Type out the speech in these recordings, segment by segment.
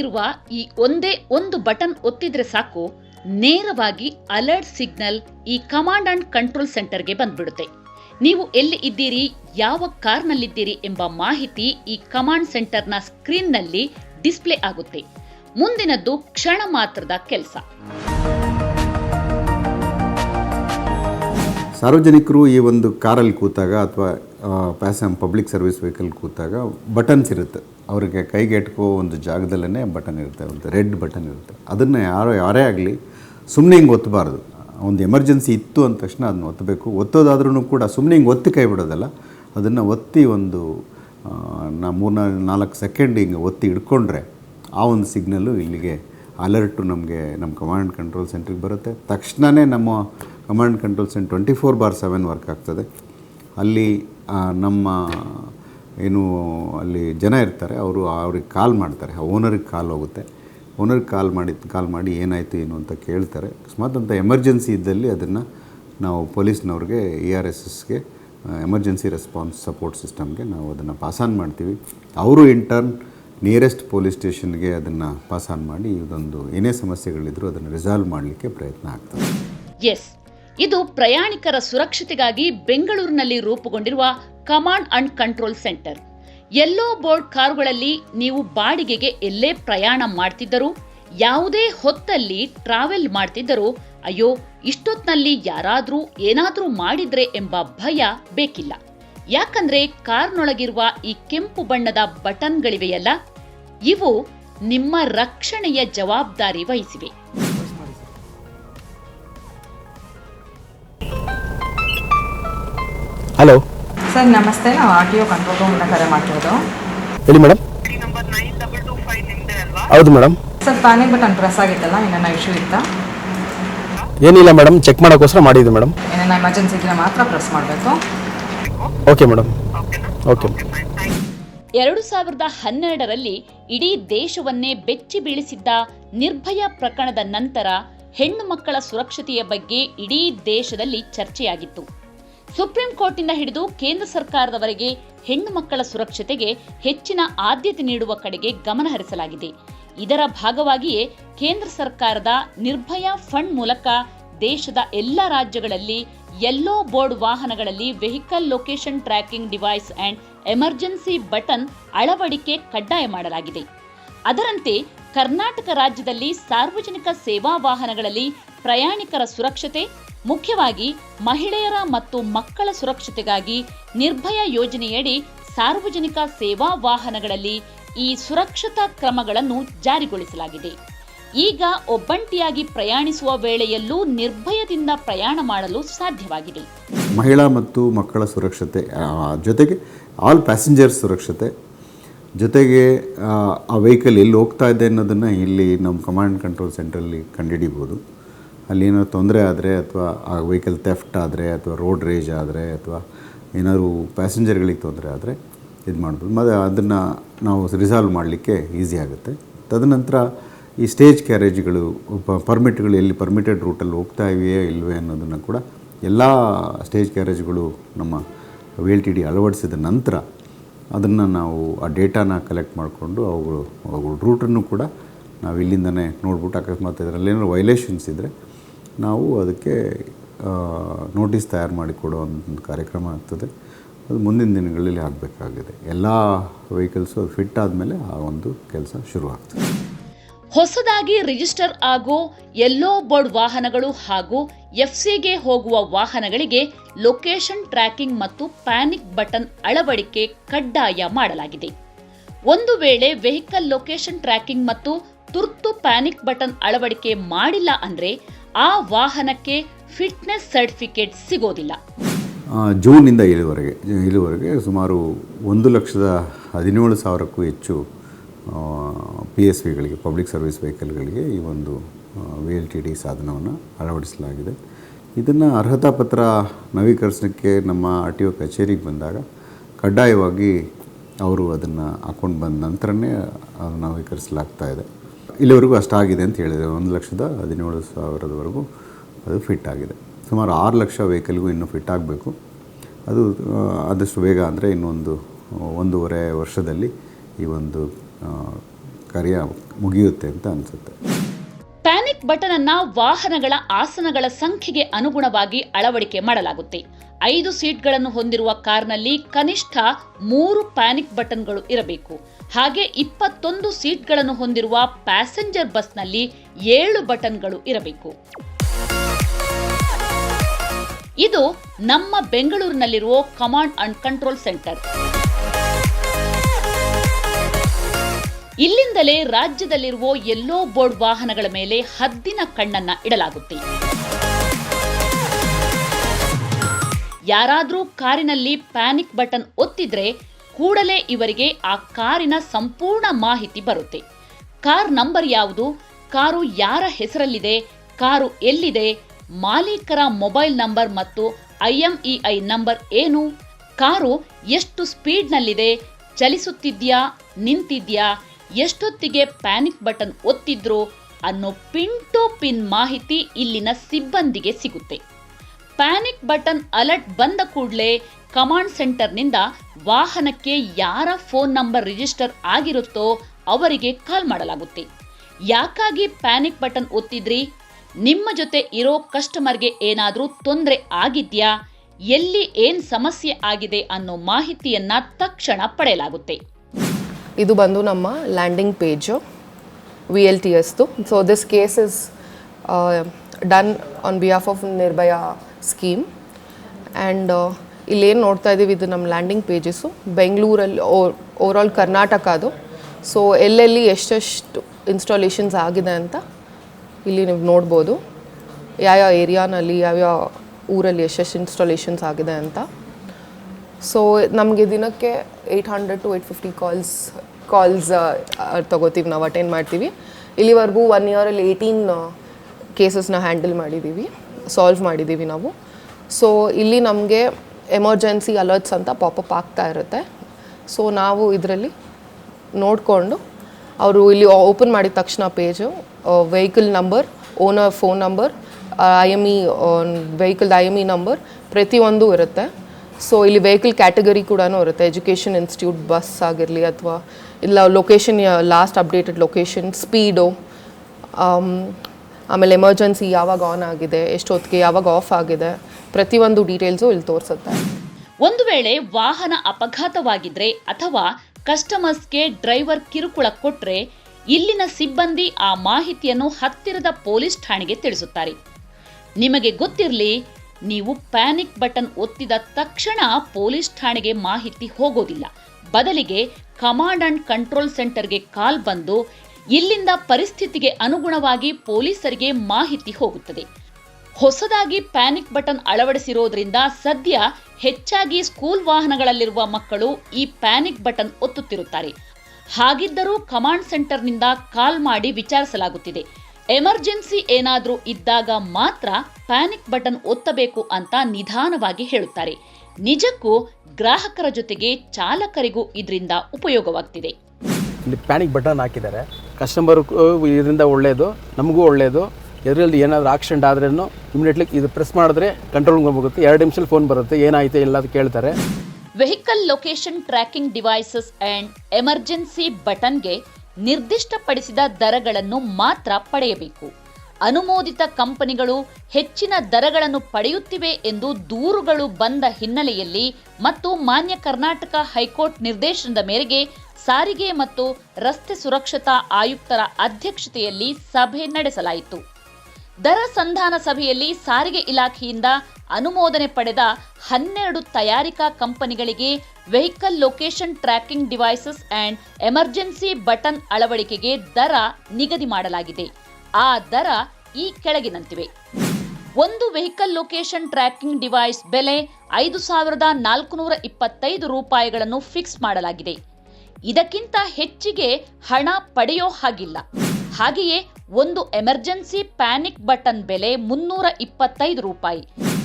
ಒಳಗಿರುವ ಈ ಒಂದೇ ಒಂದು ಬಟನ್ ಒತ್ತಿದ್ರೆ ಸಾಕು, ನೇರವಾಗಿ ಅಲರ್ಟ್ ಸಿಗ್ನಲ್ ಈ ಕಮಾಂಡ್ ಅಂಡ್ ಕಂಟ್ರೋಲ್ ಸೆಂಟರ್ಗೆ ಬಂದ್ಬಿಡುತ್ತೆ. ನೀವು ಎಲ್ಲಿ ಇದ್ದೀರಿ, ಯಾವ ಕಾರ್ನಲ್ಲಿದ್ದೀರಿ ಎಂಬ ಮಾಹಿತಿ ಈ ಕಮಾಂಡ್ ಸೆಂಟರ್ನ ಸ್ಕ್ರೀನ್ನಲ್ಲಿ ಡಿಸ್ಪ್ಲೇ ಆಗುತ್ತೆ. ಮುಂದಿನದ್ದು ಕ್ಷಣ ಮಾತ್ರದ ಕೆಲಸ. ಸಾರ್ವಜನಿಕರು ಈ ಒಂದು ಕಾರಲ್ಲಿ ಕೂತಾಗ ಅಥವಾ ಪ್ಯಾಸಂ ಪಬ್ಲಿಕ್ ಸರ್ವಿಸ್ ವೆಹಿಕಲ್ ಕೂತಾಗ ಬಟನ್ಸ್ ಇರುತ್ತೆ. ಅವರಿಗೆ ಕೈಗೆ ಒಂದು ಜಾಗದಲ್ಲೇ ಬಟನ್ ಇರುತ್ತೆ, ಒಂದು ರೆಡ್ ಬಟನ್ ಇರುತ್ತೆ. ಅದನ್ನು ಯಾರೋ, ಯಾರೇ ಆಗಲಿ ಸುಮ್ಮನೆ ಹಿಂಗೆ ಒತ್ತಬಾರ್ದು ಒಂದು ಎಮರ್ಜೆನ್ಸಿ ಇತ್ತು ಅಂದ ತಕ್ಷಣ ಅದನ್ನ ಒತ್ತಬೇಕು ಒತ್ತೋದಾದ್ರೂ ಕೂಡ ಸುಮ್ಮನೆ ಹಿಂಗೆ ಒತ್ತಿ ಕೈ ಬಿಡೋದಲ್ಲ, ಅದನ್ನು ಒತ್ತಿ ಒಂದು ನಾ ಮೂರ್ನಾ ನಾಲ್ಕು ಸೆಕೆಂಡ್ ಹಿಂಗೆ ಒತ್ತಿ ಹಿಡ್ಕೊಂಡ್ರೆ ಆ ಒಂದು ಸಿಗ್ನಲ್ಲು ಇಲ್ಲಿಗೆ ಅಲರ್ಟು ನಮಗೆ ನಮ್ಮ ಕಮಾಂಡ್ ಕಂಟ್ರೋಲ್ ಸೆಂಟ್ರಿಗೆ ಬರುತ್ತೆ. ತಕ್ಷಣವೇ ನಮ್ಮ command control centre twenty four bar seven work ಆಗ್ತದೆ. ಅಲ್ಲಿ ನಮ್ಮ, ಏನು, ಅಲ್ಲಿ ಜನ ಇರ್ತಾರೆ, ಅವರು ಅವ್ರಿಗೆ ಕಾಲ್ ಮಾಡ್ತಾರೆ. ಓನರಿಗೆ ಕಾಲ್ ಹೋಗುತ್ತೆ. ಓನರ್ಗೆ ಕಾಲ್ ಮಾಡಿ ಕಾಲ್ ಮಾಡಿ ಏನಾಯಿತು, ಏನು ಅಂತ ಕೇಳ್ತಾರೆ. ಅಕಸ್ಮಾತ್ ಅಂತ ಎಮರ್ಜೆನ್ಸಿ ಇದ್ದಲ್ಲಿ ಅದನ್ನು ನಾವು ಪೊಲೀಸ್ನವ್ರಿಗೆ ಇ ಆರ್ ಎಸ್ ಎಸ್ಗೆ ಎಮರ್ಜೆನ್ಸಿ ರೆಸ್ಪಾನ್ಸ್ ಸಪೋರ್ಟ್ ಸಿಸ್ಟಮ್ಗೆ ನಾವು ಅದನ್ನು ಪಾಸ್ ಆನ್ ಮಾಡ್ತೀವಿ. ಅವರು ಇಂಟರ್ನ್ ನಿಯರೆಸ್ಟ್ ಪೊಲೀಸ್ ಸ್ಟೇಷನ್ಗೆ ಅದನ್ನು ಪಾಸ್ ಆನ್ ಮಾಡಿ, ಇದೊಂದು ಏನೇ ಸಮಸ್ಯೆಗಳಿದ್ರೂ ಅದನ್ನು ರಿಸಾಲ್ವ್ ಮಾಡಲಿಕ್ಕೆ ಪ್ರಯತ್ನ ಆಗ್ತದೆ. ಎಸ್ ಇದು ಪ್ರಯಾಣಿಕರ ಸುರಕ್ಷತೆಗಾಗಿ ಬೆಂಗಳೂರಿನಲ್ಲಿ ರೂಪುಗೊಂಡಿರುವ command and control centre. Yellow board ಕಾರುಗಳಲ್ಲಿ ನೀವು ಬಾಡಿಗೆಗೆ ಎಲ್ಲೇ ಪ್ರಯಾಣ ಮಾಡ್ತಿದ್ದರೂ, ಯಾವುದೇ ಹೊತ್ತಲ್ಲಿ ಟ್ರಾವೆಲ್ ಮಾಡ್ತಿದ್ದರೂ, ಅಯ್ಯೋ ಇಷ್ಟೊತ್ತಿನಲ್ಲಿ ಯಾರಾದರೂ ಏನಾದರೂ ಮಾಡಿದ್ರೆ ಎಂಬ ಭಯ ಬೇಕಿಲ್ಲ. ಯಾಕಂದ್ರೆ ಕಾರ್ನೊಳಗಿರುವ ಈ ಕೆಂಪು ಬಣ್ಣದ ಬಟನ್ಗಳಿವೆಯಲ್ಲ, ಇವು ನಿಮ್ಮ ರಕ್ಷಣೆಯ ಜವಾಬ್ದಾರಿ ವಹಿಸಿವೆ. ಹಲೋ. ಸರ್ ನಮಸ್ತೆ. ನಾವು ಆರ್ ಟಿ ಒ ಕಂಟ್ರೋಲ್ ರೂಮಿಂದ ಕರೆ ಮಾಡ್ತಿರೋದು. ಹೇಳಿ ಮೇಡಮ್ ಹೌದು madam sir panic button press ಆಗಿತ್ತಲ್ಲ ಏನೇನ ಇಶ್ಯೂ ಇತ್ತ? ಏನಿಲ್ಲ ಮೇಡಮ್ ಚೆಕ್ ಮಾಡೋಕ್ಕೋಸ್ಕರ ಮಾಡಿದ್ದು ಮೇಡಮ್ ಏನೇನ ಎಮರ್ಜೆನ್ಸಿ ಇದ್ರೆ ಮಾತ್ರ ಪ್ರೆಸ್ ಮಾಡಬೇಕು. ಓಕೆ ಮೇಡಮ್ ಓಕೆ ಎರಡು ಸಾವಿರದ ಹನ್ನೆರಡರಲ್ಲಿ ಇಡೀ ದೇಶವನ್ನೇ ಬೆಚ್ಚಿ ಬೀಳಿಸಿದ್ದ ನಿರ್ಭಯ ಪ್ರಕರಣದ ನಂತರ ಹೆಣ್ಣು ಮಕ್ಕಳ ಸುರಕ್ಷತೆಯ ಬಗ್ಗೆ ಇಡೀ ದೇಶದಲ್ಲಿ ಚರ್ಚೆಯಾಗಿತ್ತು. ಸುಪ್ರೀಂ ಕೋರ್ಟಿಂದ ಹಿಡಿದು ಕೇಂದ್ರ ಸರ್ಕಾರದವರೆಗೆ ಹೆಣ್ಣು ಮಕ್ಕಳ ಸುರಕ್ಷತೆಗೆ ಹೆಚ್ಚಿನ ಆದ್ಯತೆ ನೀಡುವ ಕಡೆಗೆ ಗಮನ ಹರಿಸಲಾಗಿದೆ. ಇದರ ಭಾಗವಾಗಿಯೇ ಕೇಂದ್ರ ಸರ್ಕಾರದ ನಿರ್ಭಯ ಫಂಡ್ ಮೂಲಕ ದೇಶದ ಎಲ್ಲ ರಾಜ್ಯಗಳಲ್ಲಿ ಯೆಲ್ಲೋ ಬೋರ್ಡ್ ವಾಹನಗಳಲ್ಲಿ vehicle location tracking device and emergency button ಅಳವಡಿಕೆ ಕಡ್ಡಾಯ ಮಾಡಲಾಗಿದೆ. ಅದರಂತೆ ಕರ್ನಾಟಕ ರಾಜ್ಯದಲ್ಲಿ ಸಾರ್ವಜನಿಕ ಸೇವಾ ವಾಹನಗಳಲ್ಲಿ ಪ್ರಯಾಣಿಕರ ಸುರಕ್ಷತೆ, ಮುಖ್ಯವಾಗಿ ಮಹಿಳೆಯರ ಮತ್ತು ಮಕ್ಕಳ ಸುರಕ್ಷತೆಗಾಗಿ ನಿರ್ಭಯ ಯೋಜನೆಯಡಿ ಸಾರ್ವಜನಿಕ ಸೇವಾ ವಾಹನಗಳಲ್ಲಿ ಈ ಸುರಕ್ಷತಾ ಕ್ರಮಗಳನ್ನು ಜಾರಿಗೊಳಿಸಲಾಗಿದೆ. ಈಗ ಒಬ್ಬಂಟಿಯಾಗಿ ಪ್ರಯಾಣಿಸುವ ವೇಳೆಯಲ್ಲೂ ನಿರ್ಭಯದಿಂದ ಪ್ರಯಾಣ ಮಾಡಲು ಸಾಧ್ಯವಾಗಿದೆ. ಮಹಿಳಾ ಮತ್ತು ಮಕ್ಕಳ ಸುರಕ್ಷತೆ ಜೊತೆಗೆ ಆಲ್ ಪ್ಯಾಸೆಂಜರ್ ಸುರಕ್ಷತೆ ಜೊತೆಗೆ ಆ, ವೆಹಿಕಲ್ ಎಲ್ಲಿ ಹೋಗ್ತಾ ಇದೆ ಅನ್ನೋದನ್ನು ಇಲ್ಲಿ ನಮ್ಮ ಕಮಾಂಡ್ ಕಂಟ್ರೋಲ್ ಸೆಂಟ್ರಲ್ಲಿ ಕಂಡುಹಿಡಿಬೋದು. ಅಲ್ಲಿ ಏನಾದ್ರು ತೊಂದರೆ ಆದರೆ ಅಥವಾ ಆ ವೆಹಿಕಲ್ ಥೆಫ್ಟ್ ಆದರೆ ಅಥವಾ ರೋಡ್ ರೇಜ್ ಆದರೆ ಅಥವಾ ಏನಾದರೂ ಪ್ಯಾಸೆಂಜರ್ಗಳಿಗೆ ತೊಂದರೆ ಆದರೆ ಇದು ಮಾಡ್ಬೋದು. ಮತ್ತು ಅದನ್ನು ನಾವು ರಿಸಾಲ್ವ್ ಮಾಡಲಿಕ್ಕೆ ಈಸಿ ಆಗುತ್ತೆ. ತದನಂತರ ಈ ಸ್ಟೇಜ್ ಕ್ಯಾರೇಜ್ಗಳು ಪರ್ಮಿಟ್ಗಳು ಎಲ್ಲಿ ಪರ್ಮಿಟೆಡ್ ರೂಟಲ್ಲಿ ಹೋಗ್ತಾ ಇವೆಯೋ ಇಲ್ವೇ ಅನ್ನೋದನ್ನು ಕೂಡ ಎಲ್ಲ ಸ್ಟೇಜ್ ಕ್ಯಾರೇಜ್ಗಳು ನಮ್ಮ ವಿ ಎಲ್ ಟಿ ಡಿ ಅಳವಡಿಸಿದ ನಂತರ ಅದನ್ನು ನಾವು ಆ ಡೇಟಾನ ಕಲೆಕ್ಟ್ ಮಾಡಿಕೊಂಡು ಅವುಗಳು, ಅವುಗಳ ರೂಟನ್ನು ಕೂಡ ನಾವು ಇಲ್ಲಿಂದನೇ ನೋಡ್ಬಿಟ್ಟು ಅಕಸ್ಮಾತ್ ಇದರಲ್ಲಿ ಏನಾದ್ರು ವೈಲೇಷನ್ಸ್ ಇದ್ದರೆ ನಾವು ಅದಕ್ಕೆ ನೋಟಿಸ್ ತಯಾರು ಮಾಡಿ ಕೊಡೋ ಒಂದು ಕಾರ್ಯಕ್ರಮ ಆಗ್ತದೆ. ಅದು ಮುಂದಿನ ದಿನಗಳಲ್ಲಿ ಆಗಬೇಕಾಗಿದೆ. ಎಲ್ಲ ವೆಹಿಕಲ್ಸು ಅದು ಫಿಟ್ ಆದಮೇಲೆ ಆ ಒಂದು ಕೆಲಸ ಶುರುವಾಗ್ತದೆ. ಹೊಸದಾಗಿ ರಿಜಿಸ್ಟರ್ ಆಗೋ ಎಲ್ಲೋ ಬೋರ್ಡ್ ವಾಹನಗಳು ಹಾಗೂ ಎಫ್ಸಿಗೆ ಹೋಗುವ ವಾಹನಗಳಿಗೆ ಲೊಕೇಶನ್ ಟ್ರ್ಯಾಕಿಂಗ್ ಮತ್ತು ಪ್ಯಾನಿಕ್ ಬಟನ್ ಅಳವಡಿಕೆ ಕಡ್ಡಾಯ ಮಾಡಲಾಗಿದೆ. ಒಂದು ವೇಳೆ ವೆಹಿಕಲ್ ಲೊಕೇಶನ್ ಟ್ರ್ಯಾಕಿಂಗ್ ಮತ್ತು ತುರ್ತು ಪ್ಯಾನಿಕ್ ಬಟನ್ ಅಳವಡಿಕೆ ಮಾಡಿಲ್ಲ ಅಂದ್ರೆ ಆ ವಾಹನಕ್ಕೆ ಫಿಟ್ನೆಸ್ ಸರ್ಟಿಫಿಕೇಟ್ ಸಿಗೋದಿಲ್ಲ. ಜೂನ್ನಿಂದ ಇಲ್ಲಿವರೆಗೆ ಇಲ್ಲಿವರೆಗೆ ಸುಮಾರು ಒಂದು ಲಕ್ಷದ ಹದಿನೇಳು ಸಾವಿರಕ್ಕೂ ಹೆಚ್ಚು ಪಿ ಎಸ್ ವಿಗಳಿಗೆ ಪಬ್ಲಿಕ್ ಸರ್ವಿಸ್ ವೆಹಿಕಲ್ಗಳಿಗೆ ಈ ಒಂದು ವಿ ಎಲ್ ಟಿ ಡಿ ಸಾಧನವನ್ನು ಅಳವಡಿಸಲಾಗಿದೆ. ಇದನ್ನು ಅರ್ಹತಾ ಪತ್ರ ನವೀಕರಿಸೋಕ್ಕೆ ನಮ್ಮ ಆರ್ ಟಿ ಒ ಕಚೇರಿಗೆ ಬಂದಾಗ ಕಡ್ಡಾಯವಾಗಿ ಅವರು ಅದನ್ನು ಹಾಕೊಂಡು ಬಂದ ನಂತರನೇ ನವೀಕರಿಸಲಾಗ್ತಾ ಇದೆ. ಇಲ್ಲಿವರೆಗೂ ಅಷ್ಟಾಗಿದೆ ಅಂತ ಹೇಳಿದೆ ಒಂದು ಲಕ್ಷದ ಹದಿನೇಳು ಸಾವಿರದವರೆಗೂ ಅದು ಫಿಟ್ ಆಗಿದೆ. ಸುಮಾರು ಆರು ಲಕ್ಷ ವೆಹಿಕಲ್ಗೂ ಇನ್ನೂ ಫಿಟ್ ಆಗಬೇಕು. ಅದು ಆದಷ್ಟು ಬೇಗ ಅಂದರೆ ಇನ್ನೊಂದು, ಒಂದೂವರೆ ವರ್ಷದಲ್ಲಿ ಈ ಒಂದು ಕಾರ್ಯ ಮುಗಿಯುತ್ತೆ ಅಂತ ಅನಿಸುತ್ತೆ. ಪ್ಯಾನಿಕ್ ಬಟನ್ ಅನ್ನ ವಾಹನಗಳ ಆಸನಗಳ ಸಂಖ್ಯೆಗೆ ಅನುಗುಣವಾಗಿ ಅಳವಡಿಕೆ ಮಾಡಲಾಗುತ್ತೆ. ಐದು ಸೀಟ್ಗಳನ್ನು ಹೊಂದಿರುವ ಕಾರ್ನಲ್ಲಿ ಕನಿಷ್ಠ ಮೂರು ಪ್ಯಾನಿಕ್ ಬಟನ್ಗಳು ಇರಬೇಕು. ಹಾಗೆ ಇಪ್ಪತ್ತೊಂದು ಸೀಟ್ಗಳನ್ನು ಹೊಂದಿರುವ ಪ್ಯಾಸೆಂಜರ್ ಬಸ್ನಲ್ಲಿ ಏಳು ಬಟನ್ಗಳು ಇರಬೇಕು. ಇದು ನಮ್ಮ ಬೆಂಗಳೂರಿನಲ್ಲಿರುವ ಕಮಾಂಡ್ ಅಂಡ್ ಕಂಟ್ರೋಲ್ ಸೆಂಟರ್. ಇಲ್ಲಿಂದಲೇ ರಾಜ್ಯದಲ್ಲಿರುವ ಎಲ್ಲೋ ಬೋರ್ಡ್ ವಾಹನಗಳ ಮೇಲೆ ಹದ್ದಿನ ಕಣ್ಣನ್ನ ಇಡಲಾಗುತ್ತೆ. ಯಾರಾದರೂ ಕಾರಿನಲ್ಲಿ ಪ್ಯಾನಿಕ್ ಬಟನ್ ಒತ್ತಿದ್ರೆ ಕೂಡಲೇ ಇವರಿಗೆ ಆ ಕಾರಿನ ಸಂಪೂರ್ಣ ಮಾಹಿತಿ ಬರುತ್ತೆ. ಕಾರ್ ನಂಬರ್ ಯಾವುದು? ಕಾರು ಯಾರ ಹೆಸರಲ್ಲಿದೆ? ಕಾರು ಎಲ್ಲಿದೆ? ಮಾಲೀಕರ ಮೊಬೈಲ್ ನಂಬರ್ ಮತ್ತು ಐಎಂಇಐ ನಂಬರ್ ಏನು? ಕಾರು ಎಷ್ಟು ಸ್ಪೀಡ್ನಲ್ಲಿದೆ? ಚಲಿಸುತ್ತಿದ್ಯಾ? ನಿಂತಿದ್ಯಾ? ಎಷ್ಟೊತ್ತಿಗೆ ಪ್ಯಾನಿಕ್ ಬಟನ್ ಒತ್ತಿದ್ರು ಅನ್ನೋ ಪಿನ್ ಟು ಪಿನ್ ಮಾಹಿತಿ ಇಲ್ಲಿನ ಸಿಬ್ಬಂದಿಗೆ ಸಿಗುತ್ತೆ. ಪ್ಯಾನಿಕ್ ಬಟನ್ ಅಲರ್ಟ್ ಬಂದ ಕೂಡಲೇ ಕಮಾಂಡ್ ಸೆಂಟರ್ನಿಂದ ವಾಹನಕ್ಕೆ ಯಾರ ಫೋನ್ ನಂಬರ್ ರಿಜಿಸ್ಟರ್ ಆಗಿರುತ್ತೋ ಅವರಿಗೆ ಕಾಲ್ ಮಾಡಲಾಗುತ್ತೆ. ಯಾಕಾಗಿ ಪ್ಯಾನಿಕ್ ಬಟನ್ ಒತ್ತಿದ್ರಿ? ನಿಮ್ಮ ಜೊತೆ ಇರೋ ಕಸ್ಟಮರ್ಗೆ ಏನಾದರೂ ತೊಂದರೆ ಆಗಿದ್ಯಾ? ಎಲ್ಲಿ ಏನು ಸಮಸ್ಯೆ ಆಗಿದೆ ಅನ್ನೋ ಮಾಹಿತಿಯನ್ನ ತಕ್ಷಣ ಪಡೆಯಲಾಗುತ್ತೆ. ಇದು ಬಂದು ನಮ್ಮ landing page V L T ಎಸ್ದು so this case is done on behalf of Nirbhaya scheme and ಇಲ್ಲೇನು ನೋಡ್ತಾ ಇದ್ದೀವಿ ಇದು ನಮ್ಮ ಲ್ಯಾಂಡಿಂಗ್ ಪೇಜಸ್ಸು ಬೆಂಗಳೂರಲ್ಲಿ ಓವರಾಲ್ ಕರ್ನಾಟಕ ಅದು ಸೊ ಎಲ್ಲೆಲ್ಲಿ ಎಷ್ಟೆಷ್ಟು ಇನ್ಸ್ಟಾಲೇಷನ್ಸ್ ಆಗಿದೆ ಅಂತ ಇಲ್ಲಿ ನೀವು ನೋಡ್ಬೋದು. ಯಾವ್ಯಾವ ಏರಿಯಾನಲ್ಲಿ ಯಾವ್ಯಾವ ಊರಲ್ಲಿ ಎಷ್ಟೆಷ್ಟು ಇನ್ಸ್ಟಾಲೇಷನ್ಸ್ ಆಗಿದೆ ಅಂತ. ಸೊ ನಮಗೆ ದಿನಕ್ಕೆ eight hundred two eight fifty calls calls ತಗೋತೀವಿ ನಾವು ಅಟೆಂಡ್ ಮಾಡ್ತೀವಿ. ಇಲ್ಲಿವರೆಗೂ ಒನ್ ಇಯರಲ್ಲಿ ಏಯ್ಟೀನ್ ಕೇಸಸ್ನ ಹ್ಯಾಂಡಲ್ ಮಾಡಿದ್ದೀವಿ ಸಾಲ್ವ್ ಮಾಡಿದ್ದೀವಿ ನಾವು. ಸೊ ಇಲ್ಲಿ ನಮಗೆ ಎಮರ್ಜೆನ್ಸಿ ಅಲರ್ಟ್ಸ್ ಅಂತ ಪಾಪಪ್ ಆಗ್ತಾ ಇರುತ್ತೆ. ಸೊ ನಾವು ಇದರಲ್ಲಿ ನೋಡಿಕೊಂಡು, ಅವರು ಇಲ್ಲಿ ಓಪನ್ ಮಾಡಿದ ತಕ್ಷಣ page vehicle number owner phone number I M E ವೆಹಿಕಲ್ದು I M E number ಪ್ರತಿಯೊಂದು ಇರುತ್ತೆ. ಸೊ ಇಲ್ಲಿ ವೆಹಿಕಲ್ ಕ್ಯಾಟಗರಿ ಕೂಡ ಇರುತ್ತೆ ಎಜುಕೇಷನ್ ಇನ್ಸ್ಟಿಟ್ಯೂಟ್ ಬಸ್ ಆಗಿರಲಿ ಅಥವಾ ಇಲ್ಲ location last updated location speed ಆಮೇಲೆ ಎಮರ್ಜೆನ್ಸಿ ಯಾವಾಗ ಆನ್ ಆಗಿದೆ, ಎಷ್ಟೊತ್ತಿಗೆ ಯಾವಾಗ ಆಫ್ ಆಗಿದೆ, ಪ್ರತಿಯೊಂದು ಡೀಟೇಲ್ಸು ಇಲ್ಲಿ ತೋರಿಸುತ್ತೆ. ಒಂದು ವೇಳೆ ವಾಹನ ಅಪಘಾತವಾಗಿದ್ರೆ ಅಥವಾ ಕಸ್ಟಮರ್ಸ್ಗೆ ಡ್ರೈವರ್ ಕಿರುಕುಳ ಕೊಟ್ಟರೆ ಇಲ್ಲಿನ ಸಿಬ್ಬಂದಿ ಆ ಮಾಹಿತಿಯನ್ನು ಹತ್ತಿರದ ಪೊಲೀಸ್ ಠಾಣೆಗೆ ತಿಳಿಸುತ್ತಾರೆ. ನಿಮಗೆ ಗೊತ್ತಿರಲಿ ನೀವು ಪ್ಯಾನಿಕ್ ಬಟನ್ ಒತ್ತಿದ ತಕ್ಷಣ ಪೊಲೀಸ್ ಠಾಣೆಗೆ ಮಾಹಿತಿ ಹೋಗೋದಿಲ್ಲ. ಬದಲಿಗೆ ಕಮಾಂಡ್ ಅಂಡ್ ಕಂಟ್ರೋಲ್ ಸೆಂಟರ್ಗೆ ಕಾಲ್ ಬಂದು ಇಲ್ಲಿಂದ ಪರಿಸ್ಥಿತಿಗೆ ಅನುಗುಣವಾಗಿ ಪೊಲೀಸರಿಗೆ ಮಾಹಿತಿ ಹೋಗುತ್ತದೆ. ಹೊಸದಾಗಿ ಪ್ಯಾನಿಕ್ ಬಟನ್ ಅಳವಡಿಸಿರೋದ್ರಿಂದ ಸದ್ಯ ಹೆಚ್ಚಾಗಿ ಸ್ಕೂಲ್ ವಾಹನಗಳಲ್ಲಿರುವ ಮಕ್ಕಳು ಈ ಪ್ಯಾನಿಕ್ ಬಟನ್ ಒತ್ತುತ್ತಿರುತ್ತಾರೆ. ಹಾಗಿದ್ದರೂ ಕಮಾಂಡ್ ಸೆಂಟರ್ನಿಂದ ಕಾಲ್ ಮಾಡಿ ವಿಚಾರಿಸಲಾಗುತ್ತಿದೆ. ಎಮರ್ಜೆನ್ಸಿ ಏನಾದರೂ ಇದ್ದಾಗ ಮಾತ್ರ ಪ್ಯಾನಿಕ್ ಬಟನ್ ಒತ್ತಬೇಕು ಅಂತ ನಿಧಾನವಾಗಿ ಹೇಳುತ್ತಾರೆ. ನಿಜಕ್ಕೂ ಗ್ರಾಹಕರ ಜೊತೆಗೆ ಚಾಲಕರಿಗೂ ಇದರಿಂದ ಉಪಯೋಗವಾಗ್ತಿದೆ. ಇಲ್ಲಿ ಪ್ಯಾನಿಕ್ ಬಟನ್ ಹಾಕಿದ್ದಾರೆ. ಕಸ್ಟಮರ್ ಇದರಿಂದ ಒಳ್ಳೆಯದು ನಮಗೂ ಒಳ್ಳೆಯದು ಇದರಲ್ಲಿ ಏನಾದರೂ ಆಕ್ಸಿಡೆಂಟ್ ಆದ್ರೂ ಇಮಿಡಿಯೇಟ್ಲಿ ಇದು ಪ್ರೆಸ್ ಮಾಡಿದ್ರೆ ಕಂಟ್ರೋಲ್ಗೆ ಹೋಗುತ್ತೆ. ಎರಡು ನಿಮಿಷದಲ್ಲಿ ಫೋನ್ ಬರುತ್ತೆ ಏನಾಯಿತು ಎಲ್ಲ ಕೇಳ್ತಾರೆ. Vehicle location tracking devices and emergency ಬಟನ್ಗೆ ನಿರ್ದಿಷ್ಟಪಡಿಸಿದ ದರಗಳನ್ನು ಮಾತ್ರ ಪಡೆಯಬೇಕು. ಅನುಮೋದಿತ ಕಂಪನಿಗಳು ಹೆಚ್ಚಿನ ದರಗಳನ್ನು ಪಡೆಯುತ್ತಿವೆ ಎಂದು ದೂರುಗಳು ಬಂದ ಹಿನ್ನೆಲೆಯಲ್ಲಿ ಮತ್ತು ಮಾನ್ಯ ಕರ್ನಾಟಕ ಹೈಕೋರ್ಟ್ ನಿರ್ದೇಶನದ ಮೇರೆಗೆ ಸಾರಿಗೆ ಮತ್ತು ರಸ್ತೆ ಸುರಕ್ಷತಾ ಆಯುಕ್ತರ ಅಧ್ಯಕ್ಷತೆಯಲ್ಲಿ ಸಭೆ ನಡೆಸಲಾಯಿತು. ದರ ಸಂಧಾನ ಸಭೆಯಲ್ಲಿ ಸಾರಿಗೆ ಇಲಾಖೆಯಿಂದ ಅನುಮೋದನೆ ಪಡೆದ ಹನ್ನೆರಡು ತಯಾರಿಕಾ ಕಂಪನಿಗಳಿಗೆ vehicle location tracking devices and emergency button ಅಳವಡಿಕೆಗೆ ದರ ನಿಗದಿ ಮಾಡಲಾಗಿದೆ. ಆ ದರ ಈ ಕೆಳಗಿನಂತಿವೆ. ಒಂದು ವೆಹಿಕಲ್ ಲೊಕೇಶನ್ ಟ್ರ್ಯಾಕಿಂಗ್ ಡಿವೈಸ್ ಬೆಲೆ ಐದು ಸಾವಿರದ ನಾಲ್ಕುನೂರ ಇಪ್ಪತ್ತೈದು ರೂಪಾಯಿಗಳನ್ನು ಫಿಕ್ಸ್ ಮಾಡಲಾಗಿದೆ. ಇದಕ್ಕಿಂತ ಹೆಚ್ಚಿಗೆ ಹಣ ಪಡೆಯೋ ಹಾಗಿಲ್ಲ. ಹಾಗೆಯೇ ಒಂದು ಎಮರ್ಜೆನ್ಸಿ ಪ್ಯಾನಿಕ್ ಬಟನ್ ಬೆಲೆ ಮುನ್ನೂರ ಇಪ್ಪತ್ತೈದು ರೂಪಾಯಿ.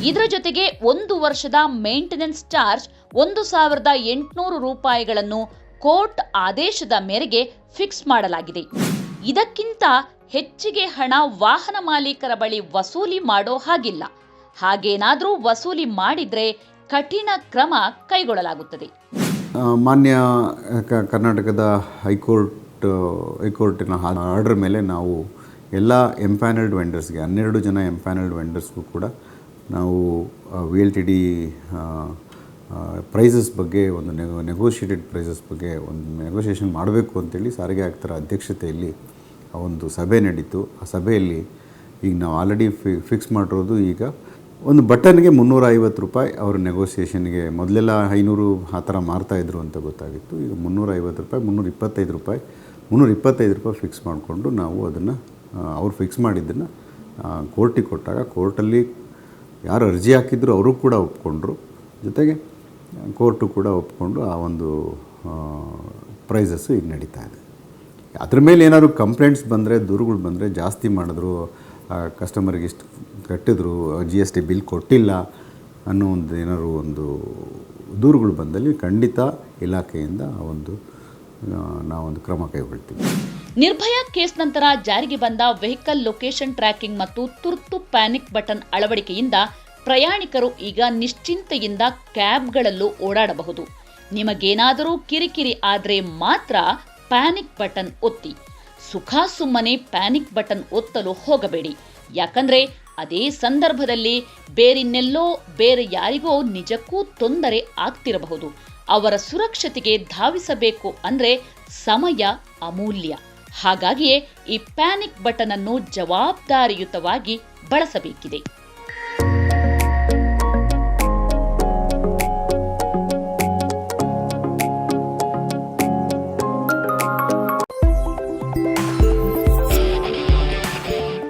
ಇದರ ಜೊತೆಗೆ ಒಂದು ವರ್ಷದ ಮೇಂಟೆನೆನ್ಸ್ ಚಾರ್ಜ್ ಒಂದು ಸಾವಿರದ ಎಂಟುನೂರು ರೂಪಾಯಿಗಳನ್ನು ಕೋರ್ಟ್ ಆದೇಶದ ಮೇರೆಗೆ ಫಿಕ್ಸ್ ಮಾಡಲಾಗಿದೆ. ಇದಕ್ಕಿಂತ ಹೆಚ್ಚಿಗೆ ಹಣ ವಾಹನ ಮಾಲೀಕರ ಬಳಿ ವಸೂಲಿ ಮಾಡೋ ಹಾಗಿಲ್ಲ. ಹಾಗೇನಾದರೂ ವಸೂಲಿ ಮಾಡಿದರೆ ಕಠಿಣ ಕ್ರಮ ಕೈಗೊಳ್ಳಲಾಗುತ್ತದೆ. ಮಾನ್ಯ ಕರ್ನಾಟಕದ ಹೈಕೋರ್ಟ್ ಹೈಕೋರ್ಟಿನ ಆರ್ಡರ್ ಮೇಲೆ ನಾವು ಎಲ್ಲ ಎಂಪ್ಯಾನಲ್ಡ್ ವೆಂಡರ್ಸ್ಗೆ ಹನ್ನೆರಡು ಜನ ಎಂಪ್ಯಾನಲ್ಡ್ ವೆಂಡರ್ಸ್ಗೂ ಕೂಡ ನಾವು V L T D prices ಬಗ್ಗೆ ಒಂದು ನೆಗೋ ನೆಗೋಷಿಯೇಟೆಡ್ ಪ್ರೈಸಸ್ ಬಗ್ಗೆ ಒಂದು ನೆಗೋಷಿಯೇಷನ್ ಮಾಡಬೇಕು ಅಂತೇಳಿ ಸಾರಿಗೆ ಆಯುಕ್ತರ ಅಧ್ಯಕ್ಷತೆಯಲ್ಲಿ ಆ ಒಂದು ಸಭೆ ನಡೀತು. ಆ ಸಭೆಯಲ್ಲಿ ಈಗ ನಾವು ಆಲ್ರೆಡಿ ಫಿ ಫಿಕ್ಸ್ ಮಾಡಿರೋದು ಈಗ ಒಂದು ಬಟನ್ಗೆ ಮುನ್ನೂರ ಐವತ್ತು ರೂಪಾಯಿ ಅವ್ರ ನೆಗೋಸಿಯೇಷನ್ಗೆ ಮೊದಲೆಲ್ಲ ಐನೂರು ಆ ಥರ ಮಾರ್ತಾಯಿದ್ರು ಅಂತ ಗೊತ್ತಾಗಿತ್ತು. ಈಗ ಮುನ್ನೂರ ಐವತ್ತು ರೂಪಾಯಿ ಮುನ್ನೂರ ಇಪ್ಪತ್ತೈದು ರೂಪಾಯಿ ಮುನ್ನೂರ ಇಪ್ಪತ್ತೈದು ರೂಪಾಯಿ ಫಿಕ್ಸ್ ಮಾಡಿಕೊಂಡು ನಾವು ಅದನ್ನು ಅವ್ರು ಫಿಕ್ಸ್ ಮಾಡಿದ್ದನ್ನು ಕೋರ್ಟಿಗೆ ಕೊಟ್ಟಾಗ ಕೋರ್ಟಲ್ಲಿ ಯಾರು ಅರ್ಜಿ ಹಾಕಿದ್ರು ಅವರು ಕೂಡ ಒಪ್ಕೊಂಡ್ರು. ಜೊತೆಗೆ ಕೋರ್ಟು ಕೂಡ ಒಪ್ಕೊಂಡು ಆ ಒಂದು ಪ್ರೈಸಸ್ಸು ಈಗ ನಡೀತಾ ಇದೆ. ಅದ್ರ ಮೇಲೆ ಏನಾದ್ರು ಕಂಪ್ಲೇಂಟ್ಸ್ ಬಂದರೆ, ದೂರುಗಳು ಬಂದರೆ ಜಾಸ್ತಿ ಮಾಡಿದ್ರು ಕಸ್ಟಮರ್ಗೆ ಇಷ್ಟು ಕಟ್ಟಿದ್ರು ಜಿ ಎಸ್ ಟಿ ಬಿಲ್ ಕೊಟ್ಟಿಲ್ಲ ಅನ್ನೋ ಒಂದು ಏನಾದ್ರು ಒಂದು ದೂರುಗಳು ಬಂದಲ್ಲಿ ಖಂಡಿತ ಇಲಾಖೆಯಿಂದ ಆ ಒಂದು ನಾವೊಂದು ಕ್ರಮ ಕೈಗೊಳ್ತೀವಿ. ನಿರ್ಭಯಾ ಕೇಸ್ ನಂತರ ಜಾರಿಗೆ ಬಂದ ವೆಹಿಕಲ್ ಲೊಕೇಶನ್ ಟ್ರ್ಯಾಕಿಂಗ್ ಮತ್ತು ತುರ್ತು ಪ್ಯಾನಿಕ್ ಬಟನ್ ಅಳವಡಿಕೆಯಿಂದ ಪ್ರಯಾಣಿಕರು ಈಗ ನಿಶ್ಚಿಂತೆಯಿಂದ ಕ್ಯಾಬ್ಗಳಲ್ಲೂ ಓಡಾಡಬಹುದು. ನಿಮಗೇನಾದರೂ ಕಿರಿಕಿರಿ ಆದರೆ ಮಾತ್ರ ಪ್ಯಾನಿಕ್ ಬಟನ್ ಒತ್ತಿ. ಸುಖ ಸುಮ್ಮನೆ ಪ್ಯಾನಿಕ್ ಬಟನ್ ಒತ್ತಲು ಹೋಗಬೇಡಿ. ಯಾಕಂದ್ರೆ ಅದೇ ಸಂದರ್ಭದಲ್ಲಿ ಬೇರಿನ್ನೆಲ್ಲೋ ಬೇರೆ ಯಾರಿಗೋ ನಿಜಕ್ಕೂ ತೊಂದರೆ ಆಗ್ತಿರಬಹುದು. ಅವರ ಸುರಕ್ಷತೆಗೆ ಧಾವಿಸಬೇಕು ಅಂದ್ರೆ ಸಮಯ ಅಮೂಲ್ಯ. ಹಾಗಾಗಿಯೇ ಈ ಪ್ಯಾನಿಕ್ ಬಟನ್ ಅನ್ನು ಜವಾಬ್ದಾರಿಯುತವಾಗಿ ಬಳಸಬೇಕಿದೆ.